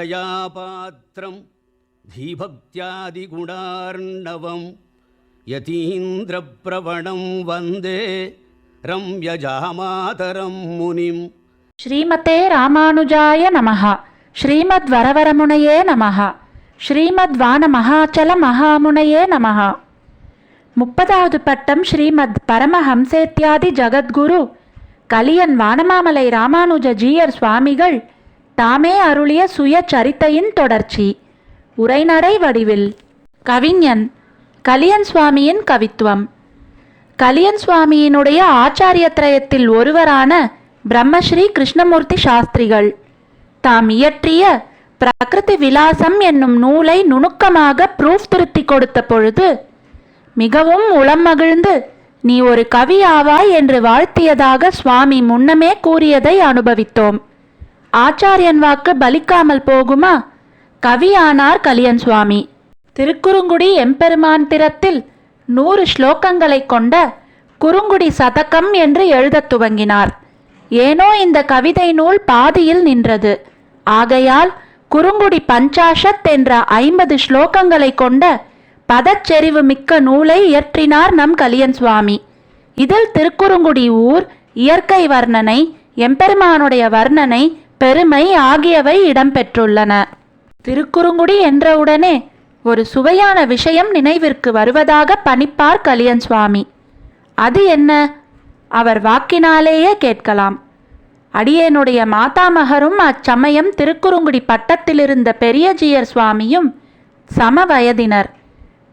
శ్రీశైలేశదయాపాత్రం ధీభక్త్యాదిగుణార్ణవం యతీంద్రప్రవణం వందే రమ్యజామాతరం మునిం. శ్రీమతే రామానుజాయ నమః. ஸ்ரீமத் வரவரமுனையே நமஹ. ஸ்ரீமத் வான மகாச்சல மகாமுனையே நமஹ. முப்பதாவது பட்டம் ஸ்ரீமத் பரமஹம்சேத்யாதி ஜகத்குரு. கலியன் வானமாமலை ராமானுஜ ஜீயர் சுவாமிகள் தாமே அருளிய சுய சரித்தையின் தொடர்ச்சி. உரைநடை வடிவில். கவிஞன். கலியன் சுவாமியின் கவித்துவம். கலியன் சுவாமியினுடைய ஆச்சாரியத்ரயத்தில் ஒருவரான பிரம்மஸ்ரீ கிருஷ்ணமூர்த்தி சாஸ்திரிகள். தாம் இயற்றிய பிரகிருதி விலாசம் என்னும் நூலை நுணுக்கமாக ப்ரூஃப் திருத்தி கொடுத்த பொழுது மிகவும் உளம் மகிழ்ந்து நீ ஒரு கவி ஆவாய் என்று வாழ்த்தியதாக சுவாமி முன்னமே கூறியதை அனுபவித்தோம். ஆச்சாரியன் வாக்கு பலிக்காமல் போகுமா? கவியானார் கலியன் சுவாமி. திருக்குறுங்குடி எம்பெருமான் திறத்தில் நூறு ஸ்லோகங்களை கொண்ட குறுங்குடி சதகம் என்று எழுதத் துவங்கினார். ஏனோ இந்த கவிதை நூல் பாதியில் நின்றது. ஆகையால் குறுங்குடி பஞ்சாஷத் என்ற ஐம்பது ஸ்லோகங்களை கொண்ட பதச்செறிவு மிக்க நூலை இயற்றினார் நம் கலியன் சுவாமி. இதில் திருக்குறுங்குடி ஊர் இயற்கை வர்ணனை எம்பெருமானுடைய வர்ணனை பெருமை ஆகியவை இடம்பெற்றுள்ளன. திருக்குறுங்குடி என்றவுடனே ஒரு சுவையான விஷயம் நினைவிற்கு வருவதாக பணிப்பார் கலியன் சுவாமி. அது என்ன? அவர் வாக்கினாலேயே கேட்கலாம். அடியேனுடைய மாதாமகரும் அச்சமயம் திருக்குறுங்குடி பட்டத்திலிருந்த பெரியஜியர் சுவாமியும் சம வயதினர்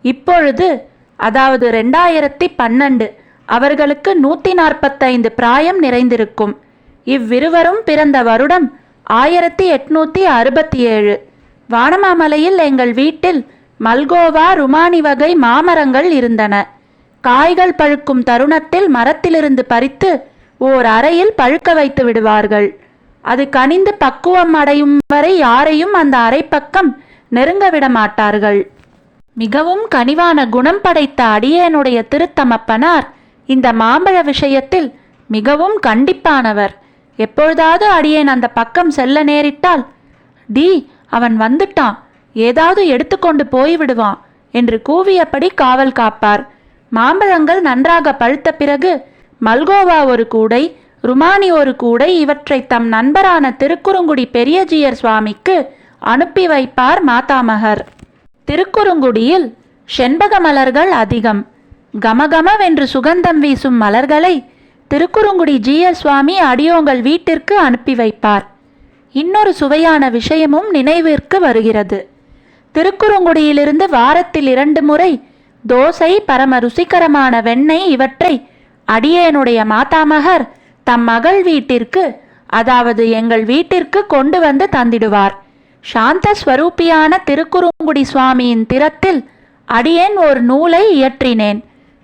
இப்பொழுது அதாவது ரெண்டாயிரத்தி பன்னெண்டு அவர்களுக்கு நூற்றி நாற்பத்தைந்து பிராயம் நிறைந்திருக்கும். இவ்விருவரும் பிறந்த வருடம் ஆயிரத்தி எட்நூத்தி அறுபத்தி ஏழு வானமாமலையில் எங்கள் வீட்டில் மல்கோவா ருமானி வகை மாமரங்கள் இருந்தன. காய்கள் பழுக்கும் தருணத்தில் மரத்திலிருந்து பறித்து ஓர் அறையில் பழுக்க வைத்து விடுவார்கள். அது கனிந்து பக்குவம் அடையும் வரை யாரையும் அந்த அறை பக்கம் நெருங்க விட மாட்டார்கள். மிகவும் கனிவான குணம் படைத்த அடியேனுடைய திருத்தமப்பனார் இந்த மாம்பழ விஷயத்தில் மிகவும் கண்டிப்பானவர். எப்பொழுதாவது அடியேன் அந்த பக்கம் செல்ல நேரிட்டால் டி அவன் வந்துட்டான். ஏதாவது எடுத்துக்கொண்டு போய்விடுவான் என்று கூவியபடி காவல் காப்பார். மாம்பழங்கள் நன்றாக பழுத்த பிறகு மல்கோவா ஒரு கூடை ருமானி ஒரு கூடை இவற்றை தம் நண்பரான திருக்குறுங்குடி பெரியஜியர் சுவாமிக்கு அனுப்பி வைப்பார் மாதாமகர். திருக்குறுங்குடியில் செண்பக மலர்கள் அதிகம். கமகமவென்று சுகந்தம் வீசும் மலர்களை திருக்குறுங்குடி ஜிஎஸ் சுவாமி அடியோங்கள் வீட்டிற்கு அனுப்பி வைப்பார். இன்னொரு சுவையான விஷயமும் நினைவிற்கு வருகிறது. திருக்குறுங்குடியிலிருந்து வாரத்தில் இரண்டு முறை தோசை பரம ருசிகரமான வெண்ணெய் இவற்றை அடியேனுடைய மாதாமகர் தம் மகள் வீட்டிற்கு அதாவது எங்கள் வீட்டிற்கு கொண்டு வந்து தந்திடுவார். சாந்த ஸ்வரூபியான திருக்குறுங்குடி சுவாமியின் திறத்தில் அடியேன் ஒரு நூலை இயற்றினேன்.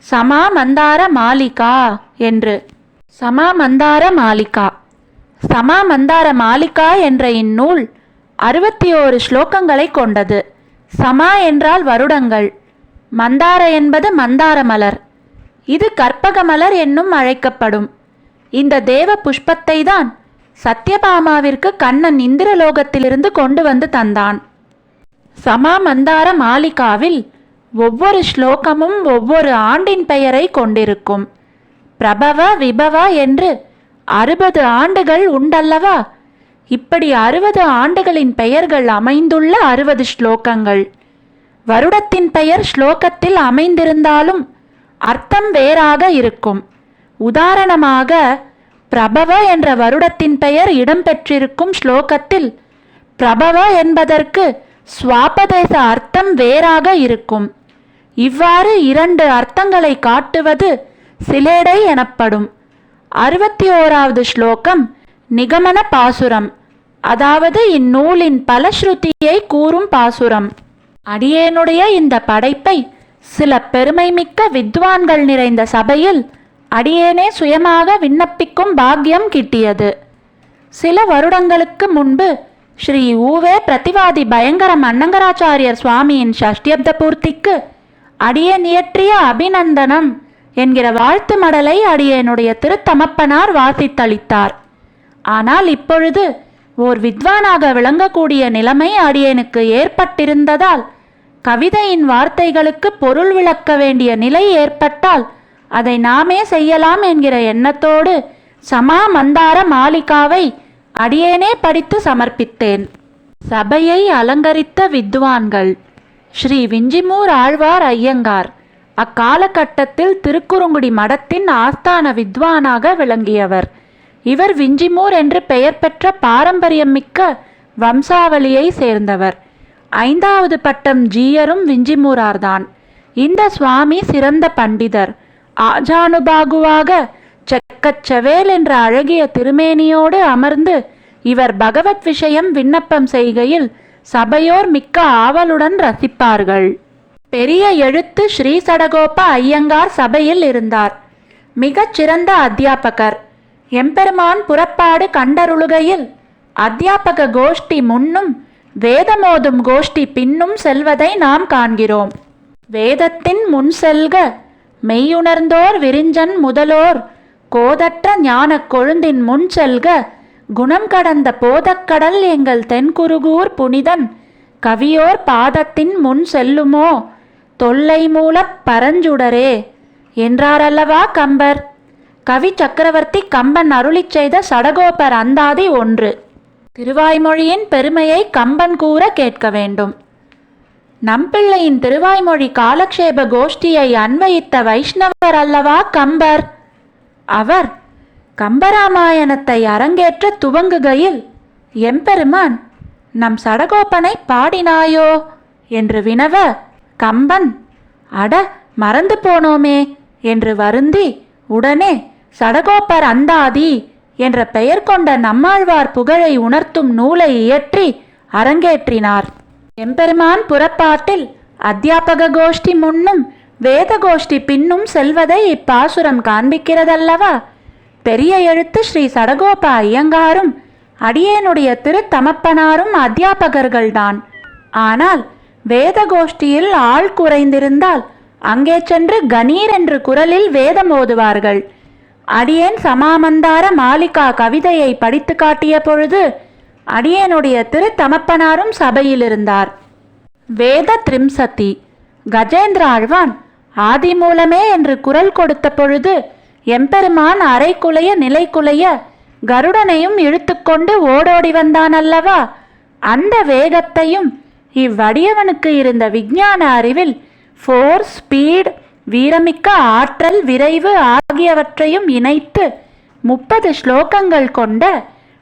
சமா மந்தார மாலிகா என்று. சமா மந்தார மாலிகா. சமா மந்தார மாலிகா என்ற இந்நூல் அறுபத்தி ஓரு ஸ்லோகங்களை கொண்டது. சமா என்றால் வருடங்கள். மந்தார என்பது மந்தார மலர். இது கற்பகமலர் என்னும் அழைக்கப்படும். இந்த தேவ புஷ்பத்தை தான் சத்யபாமாவிற்கு கண்ணன் இந்திரலோகத்திலிருந்து கொண்டு வந்து தந்தான். சமா மந்தார மாலிகாவில் ஒவ்வொரு ஸ்லோகமும் ஒவ்வொரு ஆண்டின் பெயரை கொண்டிருக்கும். பிரபவ விபவ என்று அறுபது ஆண்டுகள் உண்டல்லவா? இப்படி அறுபது ஆண்டுகளின் பெயர்கள் அமைந்துள்ள அறுபது ஸ்லோகங்கள். வருடத்தின் பெயர் ஸ்லோகத்தில் அமைந்திருந்தாலும் அர்த்தம் வேறாக இருக்கும். உதாரணமாக பிரபவ என்ற வருடத்தின் பெயர் இடம்பெற்றிருக்கும் ஸ்லோகத்தில் பிரபவ என்பதற்கு சுவாபதேச அர்த்தம் வேறாக இருக்கும். இவ்வாறு இரண்டு அர்த்தங்களை காட்டுவது சிலேடை எனப்படும். அறுபத்தி ஓராவது ஸ்லோகம் நிகமன பாசுரம் அதாவது இந்நூலின் பலஸ்ருதியை கூறும் பாசுரம். அடியேனுடைய இந்த படைப்பை சில பெருமைமிக்க வித்வான்கள் நிறைந்த சபையில் அடியேனே சுயமாக விண்ணப்பிக்கும் பாக்கியம் கிட்டியது. சில வருடங்களுக்கு முன்பு ஸ்ரீ ஊவே பிரதிவாதி பயங்கரம் மன்னங்கராச்சாரியர் சுவாமியின் ஷஷ்டியப்த பூர்த்திக்கு அடியேன் இயற்றிய அபிநந்தனம் என்கிற வாழ்த்து மடலை அடியேனுடைய திருத்தமப்பனார் வாசித்தளித்தார். ஆனால் இப்பொழுது ஓர் வித்வானாக விளங்கக்கூடிய நிலைமை அடியேனுக்கு ஏற்பட்டிருந்ததால் கவிதையின் வார்த்தைகளுக்கு பொருள் விளக்க வேண்டிய நிலை ஏற்பட்டால் அதை நாமே செய்யலாம் என்கிற எண்ணத்தோடு சமா மந்தார மாளிகாவை அடியேனே படித்து சமர்ப்பித்தேன். சபையை அலங்கரித்த வித்வான்கள் ஸ்ரீ விஞ்சிமூர் ஆழ்வார் ஐயங்கார் அக்காலகட்டத்தில் திருக்குறுங்குடி மடத்தின் ஆஸ்தான வித்வானாக விளங்கியவர். இவர் விஞ்சிமூர் என்று பெயர் பெற்ற பாரம்பரியம் மிக்க வம்சாவளியை சேர்ந்தவர். ஐந்தாவது பட்டம் ஜீயரும் விஞ்சிமூரார்தான். இந்த சுவாமி சிறந்த பண்டிதர். ஆஜானுபாகுவாக செக்கச்சவேல் என்ற அழகிய திருமேனியோடு அமர்ந்து இவர் பகவத் விஷயம் விண்ணப்பம் செய்கையில் சபையோர் மிக்க ஆவலுடன் ரசிப்பார்கள். பெரிய எழுத்து ஸ்ரீ சடகோப ஐயங்கார் சபையில் இருந்தார். மிகச் சிறந்த அத்தியாபகர். எம்பெருமான் புறப்பாடு கண்டருளுகையில் அத்தியாபக கோஷ்டி முன்னும் வேதமோதும் கோஷ்டி பின்னும் செல்வதை நாம் காண்கிறோம். வேதத்தின் முன் செல்க. மெய்யுணர்ந்தோர் விரிஞ்சன் முதலோர். கோதற்ற ஞானக் கொழுந்தின் முன் செல்க. குணம் கடந்த போதக்கடல் எங்கள் தென்குருகூர் புனிதன். கவியோர் பாதத்தின் முன் செல்லுமோ? தொல்லை மூலப் பரஞ்சுடரே. என்றாரல்லவா கம்பர்? கவி சக்கரவர்த்தி கம்பன் அருளிச் செய்த சடகோபர் அந்தாதி ஒன்று. திருவாய்மொழியின் பெருமையை கம்பன் கூற கேட்க வேண்டும். நம்பிள்ளையின் திருவாய்மொழி காலக்ஷேப கோஷ்டியை அன்வயித்த வைஷ்ணவர் அல்லவா கம்பர்? அவர் கம்பராமாயணத்தை அரங்கேற்ற துவங்குகையில் எம்பெருமான் நம் சடகோப்பனை பாடினாயோ என்று வினவ கம்பன் அட மறந்து போனோமே என்று வருந்தி உடனே சடகோப்பர் அந்தாதி என்ற பெயர் கொண்ட நம்மாழ்வார் புகழை உணர்த்தும் நூலை இயற்றி அரங்கேற்றினார். எம்பெருமான் புறப்பாட்டில் அத்தியாபக கோஷ்டி முன்னும் வேத கோஷ்டி பின்னும் செல்வதை இப்பாசுரம் காண்பிக்கிறதல்லவா? பெரிய எழுத்து ஸ்ரீ சடகோப ஐயங்காரும் அடியேனுடைய திருத்தமப்பனாரும் அத்தியாபகர்கள்தான். ஆனால் வேத கோஷ்டியில் ஆள் குறைந்திருந்தால் அங்கே சென்று கணீர் என்று குரலில் வேதம் ஓதுவார்கள். அடியேன் சமாமந்தார மாலிகா கவிதையை படித்து காட்டிய பொழுது அடியேனுடைய திருத்தமப்பனாரும் சபையில் இருந்தார் வேத திரிம்சதி கஜேந்திர ஆழ்வான் ஆதி மூலமே என்று குரல் கொடுத்த பொழுது எம்பெருமான் அரைக்குலைய நிலைக்குலைய கருடனையும் இழுத்துக்கொண்டு ஓடோடி வந்தான் அல்லவா அந்த வேகத்தையும் இவ்வடியவனுக்கு இருந்த விஞ்ஞான அறிவில் ஃபோர்ஸ் ஸ்பீட் வீரமிக்க ஆற்றல் விரைவு ஆகியவற்றையும் இணைத்து முப்பது ஸ்லோகங்கள் கொண்ட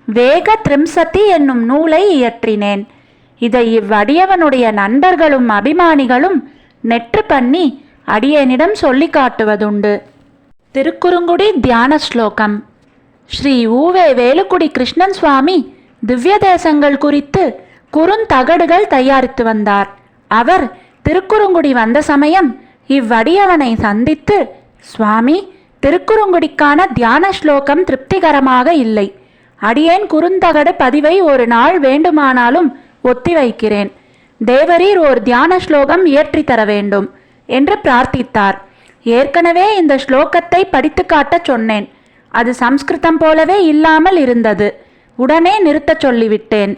வேக திரிம்சதி என்னும் நூலை இயற்றினேன். இதை இவ்வடியவனுடைய நண்பர்களும் அபிமானிகளும் நெற்று பண்ணி அடியனிடம் சொல்லி காட்டுவதுண்டு. திருக்குறுங்குடி தியான ஸ்லோகம். ஸ்ரீ ஊவே வேலுக்குடி கிருஷ்ணன் சுவாமி திவ்ய தேசங்கள் குறித்து குறுந்தகடுகள் தயாரித்து வந்தார். அவர் திருக்குறுங்குடி வந்த சமயம் இவ்வடியவனை சந்தித்து சுவாமி திருக்குறுங்குடிக்கான தியான ஸ்லோகம் திருப்திகரமாக இல்லை. அடியேன் குறுந்தகடு பதிவை ஒரு நாள் வேண்டுமானாலும் ஒத்தி வைக்கிறேன். தேவரீர் ஓர் தியான ஸ்லோகம் இயற்றி தர வேண்டும் என்று பிரார்த்தித்தார். ஏற்கனவே இந்த ஸ்லோகத்தை படித்து காட்டச் சொன்னேன். அது சம்ஸ்கிருதம் போலவே இல்லாமல் இருந்தது. உடனே நிறுத்தச் சொல்லிவிட்டேன்.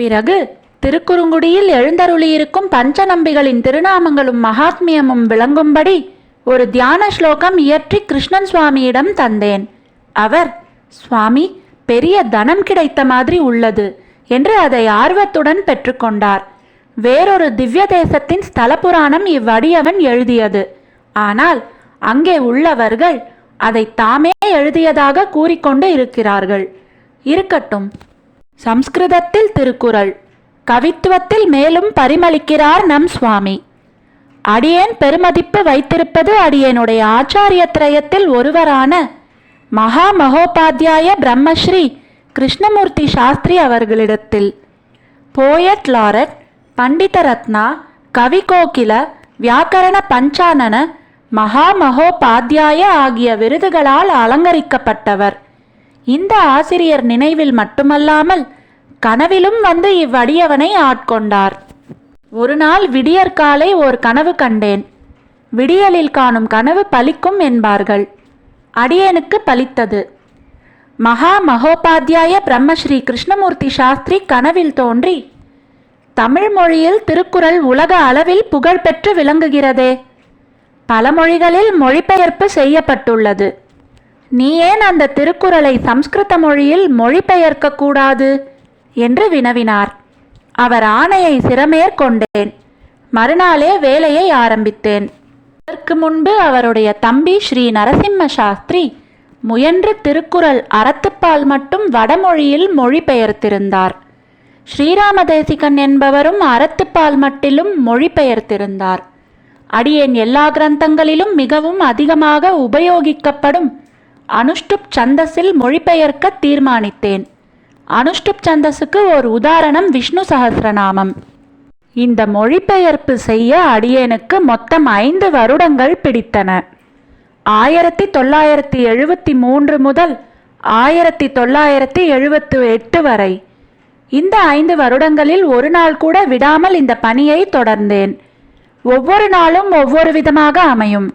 பிறகு திருக்குறுங்குடியில் எழுந்தருளியிருக்கும் பஞ்சநம்பிகளின் திருநாமங்களும் மகாத்மியமும் விளங்கும்படி ஒரு தியான ஸ்லோகம் இயற்றி கிருஷ்ணன் சுவாமியிடம் தந்தேன். அவர் சுவாமி பெரிய தனம் கிடைத்த மாதிரி உள்ளது என்று அதை ஆர்வத்துடன் பெற்றுக்கொண்டார். வேறொரு திவ்ய தேசத்தின் ஸ்தல புராணம் இவ்வடியவன் எழுதியது. ஆனால் அங்கே உள்ளவர்கள் அதை தாமே எழுதியதாக கூறிக்கொண்டு இருக்கிறார்கள். இருக்கட்டும். சம்ஸ்கிருதத்தில் திருக்குறள். கவித்துவத்தில் மேலும் பரிமளிக்கிறார் நம் சுவாமி. அடியேன் பெருமதிப்பு வைத்திருப்பது அடியேனுடைய ஆச்சாரிய திரயத்தில் ஒருவரான மகா மகோபாத்தியாய பிரம்மஸ்ரீ கிருஷ்ணமூர்த்தி சாஸ்திரி அவர்களிடத்தில். போயட் லாரட் பண்டித ரத்னா கவி கோகில வியாக்கரண பஞ்சானன மகா மகோபாத்தியாய ஆகிய விருதுகளால் அலங்கரிக்கப்பட்டவர். இந்த ஆசிரியர் நினைவில் மட்டுமல்லாமல் கனவிலும் வந்து இவ்வடியவனை ஆட்கொண்டார். ஒரு நாள் விடியற்காலை ஓர் கனவு கண்டேன். விடியலில் காணும் கனவு பலிக்கும் என்பார்கள். அடியேனுக்கு பலித்தது. மகா மகோபாத்தியாய பிரம்மஸ்ரீ கிருஷ்ணமூர்த்தி சாஸ்திரி கனவில் தோன்றி தமிழ் மொழியில் திருக்குறள் உலக அளவில் புகழ்பெற்று விளங்குகிறதே. பல மொழிகளில் மொழிபெயர்ப்பு செய்யப்பட்டுள்ளது. நீ ஏன் அந்த திருக்குறளை சம்ஸ்கிருத மொழியில் மொழிபெயர்க்க கூடாது? என்று வினவினார். அவர் ஆணையை சிறமேற்கொண்டேன். மறுநாளே வேலையை ஆரம்பித்தேன். அதற்கு முன்பு அவருடைய தம்பி ஸ்ரீ நரசிம்ம சாஸ்திரி முயன்று திருக்குறள் அறத்துப்பால் மட்டும் வடமொழியில் மொழிபெயர்த்திருந்தார். ஸ்ரீராமதேசிகன் என்பவரும் அறத்துப்பால் மட்டிலும் மொழிபெயர்த்திருந்தார். அடியேன் எல்லா கிரந்தங்களிலும் மிகவும் அதிகமாக உபயோகிக்கப்படும் அனுஷ்டுப் சந்தஸில் மொழிபெயர்க்க தீர்மானித்தேன். அனுஷ்டுப் சந்தஸுக்கு ஒரு உதாரணம் விஷ்ணு சஹஸ்ரநாமம் இந்த மொழிபெயர்ப்பு செய்ய அடியேனுக்கு மொத்தம் ஐந்து வருடங்கள் பிடித்தன. ஆயிரத்தி தொள்ளாயிரத்தி எழுபத்தி மூன்று முதல் ஆயிரத்தி தொள்ளாயிரத்தி எழுபத்து எட்டு வரை. இந்த ஐந்து வருடங்களில் ஒரு நாள் கூட விடாமல் இந்த பணியை தொடர்ந்தேன். ஒவ்வொரு நாளும் ஒவ்வொரு விதமாக அமையும்.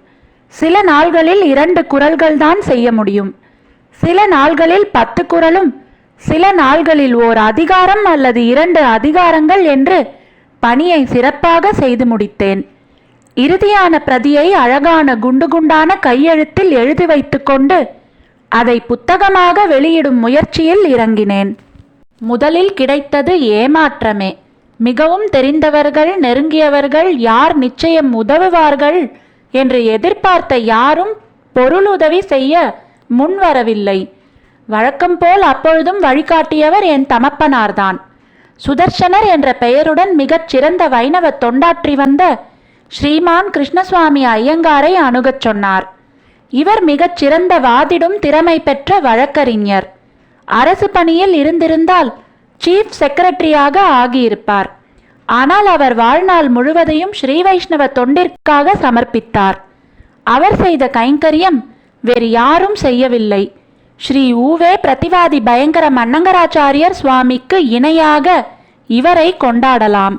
சில நாள்களில் இரண்டு குரல்கள் தான் செய்ய முடியும். சில நாள்களில் பத்து குரலும் சில நாள்களில் ஓர் அதிகாரம் அல்லது இரண்டு அதிகாரங்கள் என்று பணியை சிறப்பாக செய்து முடித்தேன். இறுதியான பிரதியை அழகான குண்டு குண்டான கையெழுத்தில் எழுதி வைத்துக்கொண்டு அதை புத்தகமாக வெளியிடும் முயற்சியில் இறங்கினேன். முதலில் கிடைத்தது ஏமாற்றமே. மிகவும் தெரிந்தவர்கள் நெருங்கியவர்கள் யார் நிச்சயம் உதவுவார்கள் என்று எதிர்பார்த்த யாரும் பொருளுதவி செய்ய முன்வரவில்லை. வழக்கம் போல் அப்பொழுதும் வழிகாட்டியவர் என் தமப்பனார்தான். சுதர்ஷனர் என்ற பெயருடன் மிகச் சிறந்த வைணவ தொண்டாற்றி வந்த ஸ்ரீமான் கிருஷ்ணசுவாமி ஐயங்காரை அணுகச் சொன்னார். இவர் மிகச் சிறந்த வாதிடும் திறமை பெற்ற வழக்கறிஞர். அரசு பணியில் இருந்திருந்தால் சீஃப் செக்ரட்டரியாக ஆகியிருப்பார். ஆனால் அவர் வாழ்நாள் முழுவதையும் ஸ்ரீ வைஷ்ணவ தொண்டிற்காக சமர்ப்பித்தார். அவர் செய்த கைங்கரியம் வேறு யாரும் செய்யவில்லை. ஸ்ரீ ஊவே பிரதிவாதி பயங்கர மன்னங்கராச்சாரியர் சுவாமிக்கு இணையாக இவரை கொண்டாடலாம்.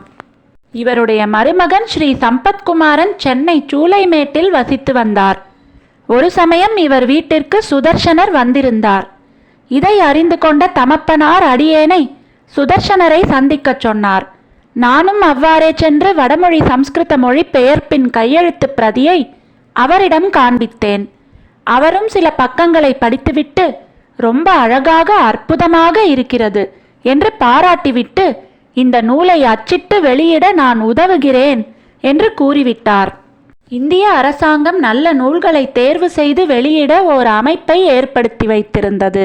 இவருடைய மருமகன் ஸ்ரீ சம்பத்குமாரன் சென்னை சூளைமேட்டில் வசித்து வந்தார். ஒரு சமயம் இவர் வீட்டிற்கு சுதர்ஷனர் வந்திருந்தார். இதை அறிந்து கொண்ட தமப்பனார் அடியேனை சுதர்ஷனரை சந்திக்கச் சொன்னார். நானும் அவ்வாறே சென்று வடமொழி சம்ஸ்கிருத மொழி பெயர்ப்பின் கையெழுத்து பிரதியை அவரிடம் காண்பித்தேன். அவரும் சில பக்கங்களை படித்துவிட்டு ரொம்ப அழகாக அற்புதமாக இருக்கிறது என்று பாராட்டிவிட்டு இந்த நூலை அச்சிட்டு வெளியிட நான் உதவுகிறேன் என்று கூறிவிட்டார். இந்திய அரசாங்கம் நல்ல நூல்களை தேர்வு செய்து வெளியிட ஓர் அமைப்பை ஏற்படுத்தி வைத்திருந்தது.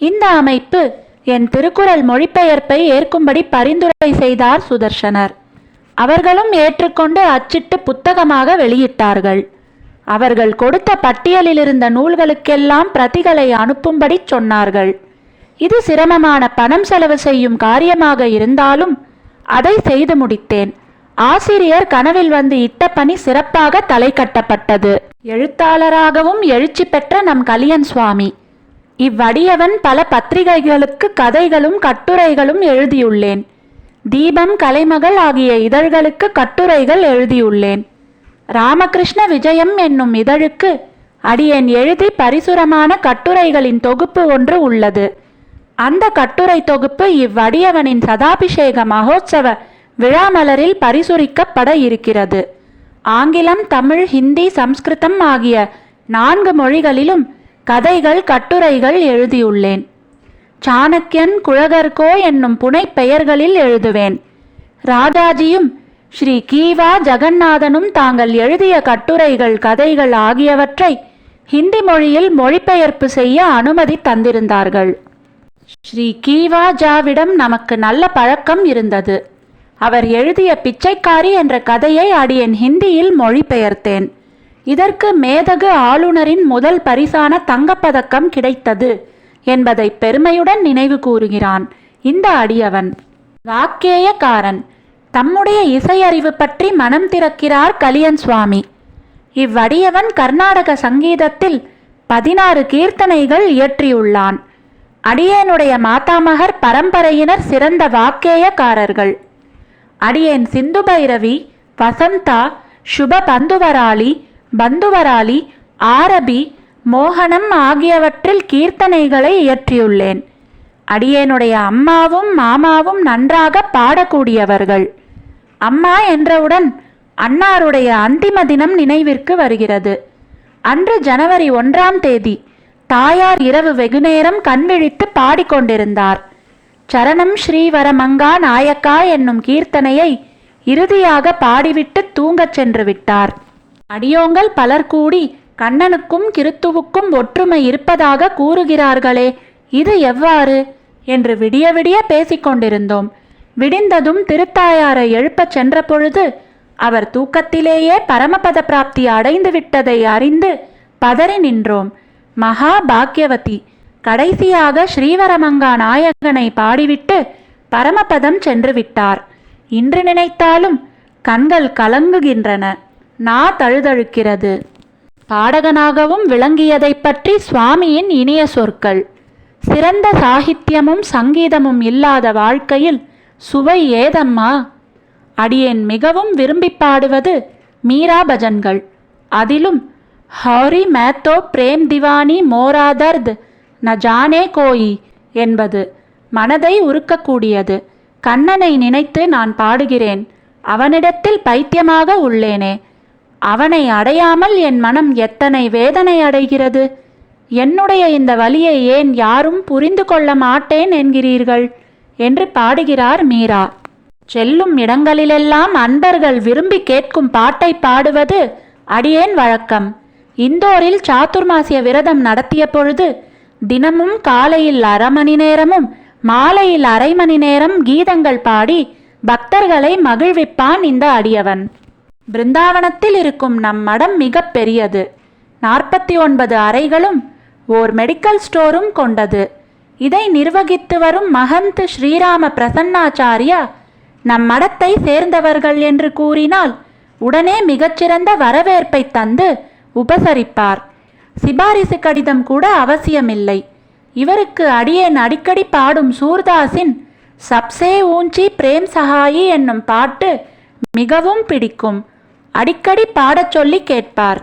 இந்த அமைப்பு என் திருக்குறள் மொழிபெயர்ப்பை ஏற்கும்படி பரிந்துரை செய்தார் சுதர்ஷனர் அவர்களும் ஏற்றுக்கொண்டு அச்சிட்டு புத்தகமாக வெளியிட்டார்கள். அவர்கள் கொடுத்த பட்டியலிலிருந்த நூல்களுக்கெல்லாம் பிரதிகளை அனுப்பும்படி சொன்னார்கள். இது சிரமமான பணம் செலவு செய்யும் காரியமாக இருந்தாலும் அதை செய்து முடித்தேன். ஆசிரியர் கனவில் வந்து இட்ட பணி சிறப்பாக தலை கட்டப்பட்டது. எழுத்தாளராகவும் எழுச்சி பெற்ற நம் கலியன் சுவாமி. இவ்வடியவன் பல பத்திரிகைகளுக்கு கதைகளும் கட்டுரைகளும் எழுதியுள்ளேன். தீபம் கலைமகள் ஆகிய இதழ்களுக்கு கட்டுரைகள் எழுதியுள்ளேன். ராமகிருஷ்ண விஜயம் என்னும் இதழுக்கு அடியேன் எழுதி பரிசுரமான கட்டுரைகளின் தொகுப்பு ஒன்று உள்ளது. அந்த கட்டுரை தொகுப்பு இவ்வடியவனின் சதாபிஷேக மகோத்சவ விழாமலரில் பரிசுரிக்கப்பட இருக்கிறது. ஆங்கிலம் தமிழ் ஹிந்தி சம்ஸ்கிருதம் ஆகிய நான்கு மொழிகளிலும் கதைகள் கட்டுரைகள் எழுதியுள்ளேன். சாணக்கியன் குழகர்கோ என்னும் புனைப்பெயர்களில் எழுதுவேன். ராஜாஜியும் ஸ்ரீ கீவா ஜெகநாதனும் தாங்கள் எழுதிய கட்டுரைகள் கதைகள் ஆகியவற்றை ஹிந்தி மொழியில் மொழிபெயர்ப்பு செய்ய அனுமதி தந்திருந்தார்கள். ஸ்ரீ கீவா ஜாவிடம் நமக்கு நல்ல பழக்கம் இருந்தது. அவர் எழுதிய பிச்சைக்காரி என்ற கதையை அடியேன் ஹிந்தியில் மொழிபெயர்த்தேன். இதற்கு மேதகு ஆளுநரின் முதல் பரிசான தங்கப்பதக்கம் கிடைத்தது என்பதை பெருமையுடன் நினைவு கூறுகிறான் இந்த அடியவன். வாக்கேயக்காரன். தம்முடைய இசையறிவு பற்றி மனம் திறக்கிறார் கலியன் சுவாமி. இவ்வடியவன் கர்நாடக சங்கீதத்தில் பதினாறு கீர்த்தனைகள் இயற்றியுள்ளான். அடியேனுடைய மாதாமகர் பரம்பரையினர் சிறந்த வாக்கேயக்காரர்கள். அடியேன் சிந்து பைரவி வசந்தா சுப பந்துவராளி பந்துவராளி ஆரபி மோகனம் ஆகியவற்றில் கீர்த்தனைகளை இயற்றியுள்ளேன். அடியேனுடைய அம்மாவும் மாமாவும் நன்றாக பாடக்கூடியவர்கள். அம்மா என்றவுடன் அன்னாருடைய அந்திம தினம் நினைவிற்கு வருகிறது. அன்று ஜனவரி ஒன்றாம் தேதி தாயார் இரவு வெகுநேரம் கண்விழித்து பாடிக்கொண்டிருந்தார். சரணம் ஸ்ரீவரமங்கா நாயக்கா என்னும் கீர்த்தனையை இறுதியாக பாடிவிட்டு தூங்கச் சென்று விட்டார். அடியோங்கள் பலர் கூடி கண்ணனுக்கும் கிருத்துவுக்கும் ஒற்றுமை இருப்பதாக கூறுகிறார்களே இது எவ்வாறு? என்று விடிய விடிய பேசிக்கொண்டிருந்தோம். விடிந்ததும் திருத்தாயாரை எழுப்பச் சென்ற பொழுது அவர் தூக்கத்திலேயே பரமபத பிராப்தி அடைந்து விட்டதை அறிந்து பதறி நின்றோம். மகா பாக்யவதி கடைசியாக ஸ்ரீவரமங்கா நாயகனை பாடிவிட்டு பரமபதம் சென்று விட்டார். இன்று நினைத்தாலும் கண்கள் கலங்குகின்றன. நா தழுதழுக்கிறது. பாடகனாகவும் விளங்கியதைப் பற்றி சுவாமியின் இனிய சொற்கள். சிறந்த சாகித்யமும் சங்கீதமும் இல்லாத வாழ்க்கையில் சுவை ஏதம்மா? அடியேன் மிகவும் விரும்பி பாடுவது மீரா பஜன்கள் அதிலும் ஹரி மேத்தோ பிரேம் திவானி மோராதர்த் ந ஜானே கோயி என்பது மனதை உருக்கக்கூடியது. கண்ணனை நினைத்து நான் பாடுகிறேன். அவனிடத்தில் பைத்தியமாக உள்ளேனே. அவனை அடையாமல் என் மனம் எத்தனை வேதனை அடைகிறது? என்னுடைய இந்த வழியை ஏன் யாரும் புரிந்து கொள்ள மாட்டேன் என்கிறீர்கள்? என்று பாடுகிறார் மீரா. செல்லும் இடங்களிலெல்லாம் அன்பர்கள் விரும்பி கேட்கும் பாட்டை பாடுவது அடியேன் வழக்கம். இந்தோரில் சாத்துர்மாசிய விரதம் நடத்திய பொழுது தினமும் காலையில் அரை மணி நேரமும் மாலையில் அரை மணி நேரம் கீதங்கள் பாடி பக்தர்களை மகிழ்விப்பான் இந்த அடியவன். பிருந்தாவனத்தில் இருக்கும் நம் மடம் மிக பெரியது. நாற்பத்தி ஒன்பது அறைகளும் ஓர் மெடிக்கல் ஸ்டோரும் கொண்டது. இதை நிர்வகித்து வரும் மகந்த் ஸ்ரீராம பிரசன்னாச்சாரியா நம் மடத்தை சேர்ந்தவர்கள் என்று கூறினால் உடனே மிகச்சிறந்த வரவேற்பை தந்து உபசரிப்பார். சிபாரிசு கடிதம் கூட அவசியமில்லை. இவருக்கு அடியேன் அடிக்கடி பாடும் சூர்தாஸின் சப்சே ஊஞ்சி பிரேம் சஹாயி என்னும் பாட்டு மிகவும் பிடிக்கும். அடிக்கடி பாடச் சொல்லி கேட்பார்.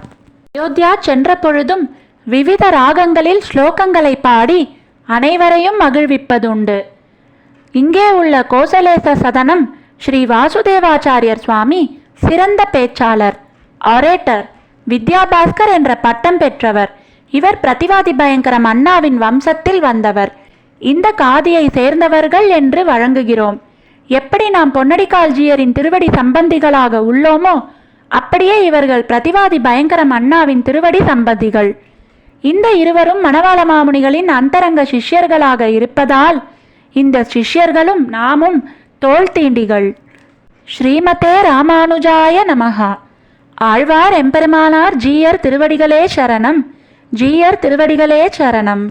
அயோத்தியா சென்ற பொழுதும் விவித ராகங்களில் ஸ்லோகங்களை பாடி அனைவரையும் மகிழ்விப்பதுண்டு. இங்கே உள்ள கோசலேச சதனம் ஸ்ரீ வாசுதேவாச்சாரியர் சுவாமி சிறந்த பேச்சாளர் ஆரேட்டர் வித்யாபாஸ்கர் என்ற பட்டம் பெற்றவர். இவர் பிரதிவாதி பயங்கரம் அண்ணாவின் வம்சத்தில் வந்தவர். இந்த காதியை சேர்ந்தவர்கள் என்று வழங்குகிறோம். எப்படி நாம் பொன்னடிக்கால்ஜியரின் திருவடி சம்பந்திகளாக உள்ளோமோ அப்படியே இவர்கள் பிரதிவாதி பயங்கரம் அண்ணாவின் திருவடி சம்பந்திகள். இந்த இருவரும் மணவாள மாமுனிகளின் அந்தரங்க சிஷ்யர்களாக இருப்பதால் இந்த சிஷ்யர்களும் நாமும் தோள் தீண்டிகள். ஸ்ரீமதே ராமானுஜாய நமகா ஆழ்வார் எம்பெருமானார் ஜீயர் திருவடிகளே சரணம். ஜீயர் திருவடிகளே சரணம்.